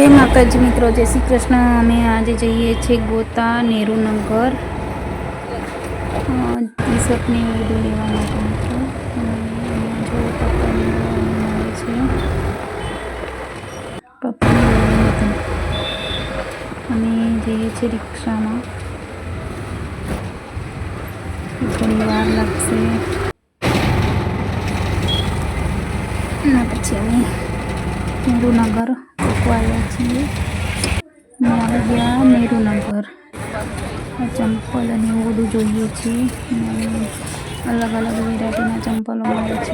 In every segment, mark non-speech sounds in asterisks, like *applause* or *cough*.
જય મિત્રો, જય શ્રી કૃષ્ણ. અમે આજે જઈએ છીએ ગોતા નેહરુનગર શર્ટને એવું બધું લેવા માટે મિત્રો. છે. પપ્પાની અમે જઈએ છીએ રિક્ષામાં. થોડી વાર લાગશે. પછી અમે નેહરુનગર ચૂકવાયા છીએ અમે આવી ગયા નેહરુનગર આ ચંપલ અને એવું બધું જોઈએ છીએ અલગ અલગ વેરાયટીના ચંપલો મળે છે.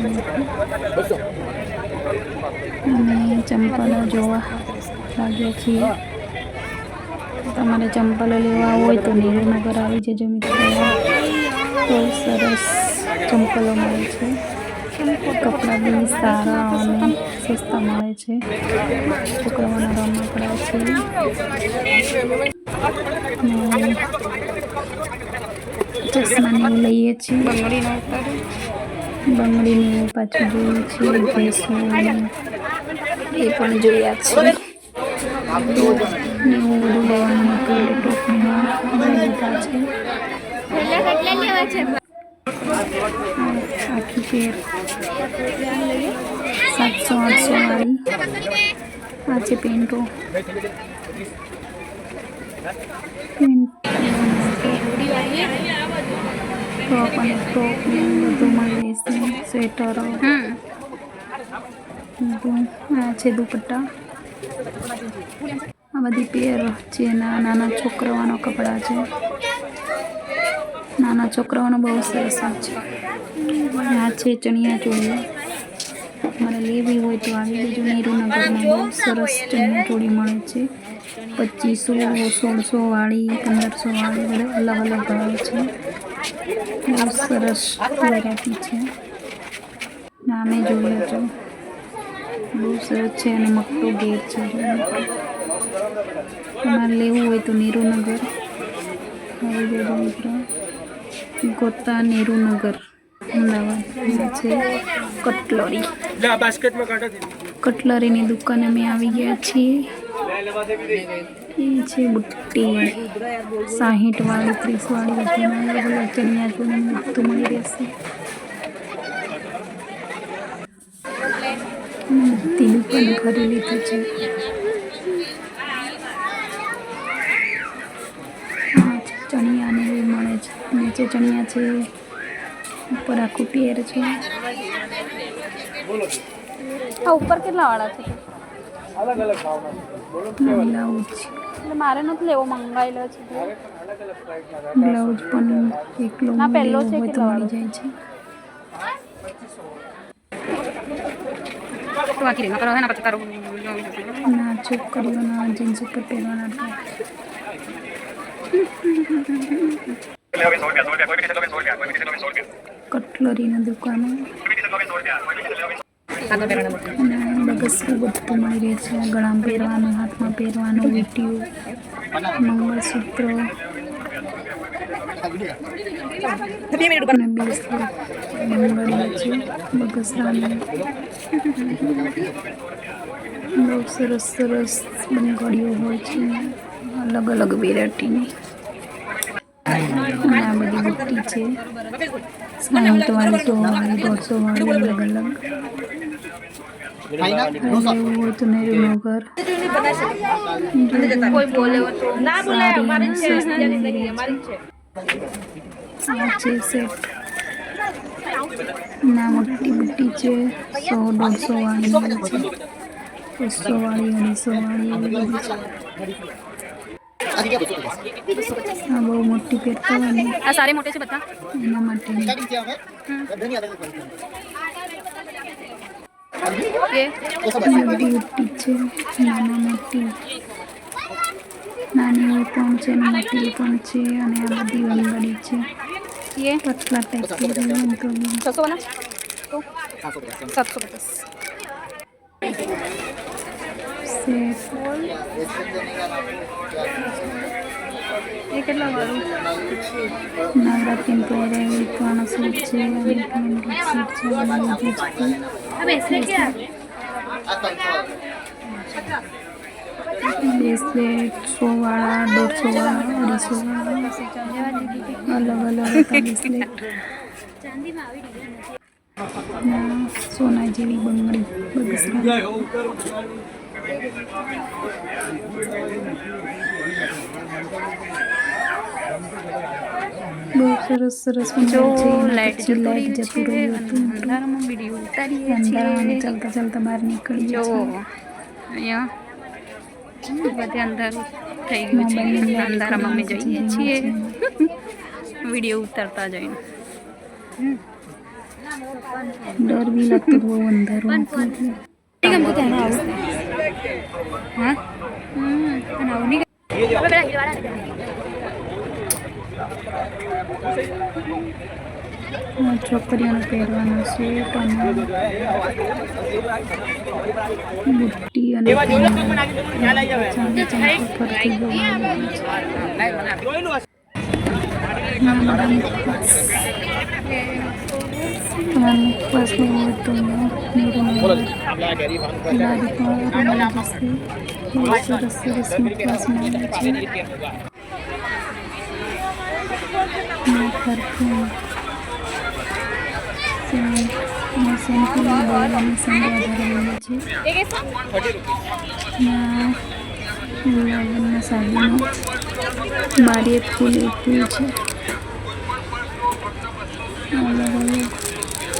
અને ચંપલો જોવા લાગ્યા છીએ તમારે ચંપલો લેવા હોય તો નેહરુનગર આવી જજો મિત્રો. બહુ સરસ ચંપલો મળે છે. કપડાં બી સારા અને સસ્તા મળે છે. છોકરાઓના રમકડા છે. ચશ્માને એવું લઈએ છીએ. બંગડીને એવું પાછું જોઈએ છીએ, ભેંસો એ પણ જોયા છે બધું લેવાનું નીકળ્યું ટોપમાં છે? આખી પેર સાતસો આઠસો વાળી આ છે પેન્ટો ટોપ અને ફ્રોક ને બધું મળી રહેશે સ્વેટરો બધું આ છે દુપટ્ટા આ બધી પેર છે ના નાના છોકરાઓના કપડાં છે નાના છોકરાઓનો બહુ સરસ છે આ છે, ચણિયા ચોળી. મારે લેવી હોય તો આવી જજો નેહરુનગરમાં બહુ સરસ ચણિયા ચોળી મળે છે. પચીસો, સોળસો વાળી, પંદરસો વાળી, બધા અલગ અલગ ભાવ છે. બહુ સરસ વેરાયટી છે. નામે જોયું તો બહુ સરસ છે અને મકટો ગેટ છે. તમારે લેવું હોય તો નેહરુનગર આવી જજો મિત્રો. ગોતા નેહરુનગર અમદાવાદ છે. કટલરી. કટલરીની દુકાને અમે આવી ગયા છીએ. એ છે બુટ્ટી. સાહીઠ વાળી ત્રીસ વાળી ચણિયા ચોળી બધું મળી રહેશે. બધી દુકાન ખરી લીધી છે. આ ચણિયા ને મળે છે. નીચે ચણિયા છે. ઉપર આખું પેર છે. આ ઉપર કેટલા વાળા છે? અલગ અલગ ભાવમાં બ્લાઉઝ. એટલે મારે નથી લેવો મંગાવેલો છે. બ્લાઉઝ પણ એકલો ના, પહેલો છે કે મળી જાય છે. ના છોકરીઓના જીન્સ ઉપર પહેરવાના *laughs* ટોપ કટલરીના દુકાનો. અને બગસરું બધું મળી રહે છે. ગળામાં પહેરવાનું, હાથમાં પહેરવાનું વીટીયું મંગળસૂત્ર. બગસરાની. બહુ સરસ સરસ બંગડીઓ હોય છે. અલગ અલગ વેરાયટીની અને આ બધી બુટ્ટી છે સાહીઠ વાળી સો વાળી દોઢસો વાળી અલગ અલગ લેવું હોય તો નેહરુનગર કોઈ બોલે તો ના બોલે સારી અમારી અને છે સસ્તી નથી મળી અમારી છે આ છે સેટ ના મોટી બુટ્ટી છે સો દોઢસો વાળી મળે છે બસો વાળી અઢીસો વાળી એવી બધી છે આ બહુ મોટી પહેરતા હોય ને આ સારી મોટી છે બધા એના માટે એ બધી બુટ્ટી છે નાના મોટી નાની પણ છે ને મોટી પણ છે અને આ બધી વંગડી છે એ પતલા ટાઈપ પહેરવાનું તો બી છસો વાળા તો સાતસો પચાસ વાળું સૂટ છે સૂટ બ્રેસલેટ સોવાળા દોઢસો વાળા અઢીસો વાળા અલગ અલગ બ્રેસલેટ સોના જેવી બંગડી બહુ સરસ સરસ જો લાઈટ જતું રહ્યું હતું અંધારામાં વીડિયો ઉતારીએ અંધારામાં ચાલતા ચાલતા બહાર નીકળી જો અહીંયા બધે અંધારું થઈ ગયું છે અંધારામાં અમે જઈએ છીએ વીડિયો ઉતારતા જઈને ડર બી લાગતો બહુ અંધારું કેમ તને આવું હા. હમ તને આવું નહીં આ છોકરીઓને પહેરવાનો સેટ અને બુટ્ટી અને ના લગ્ન શાદીનો બારી એક ફૂલ એક ફૂલ છે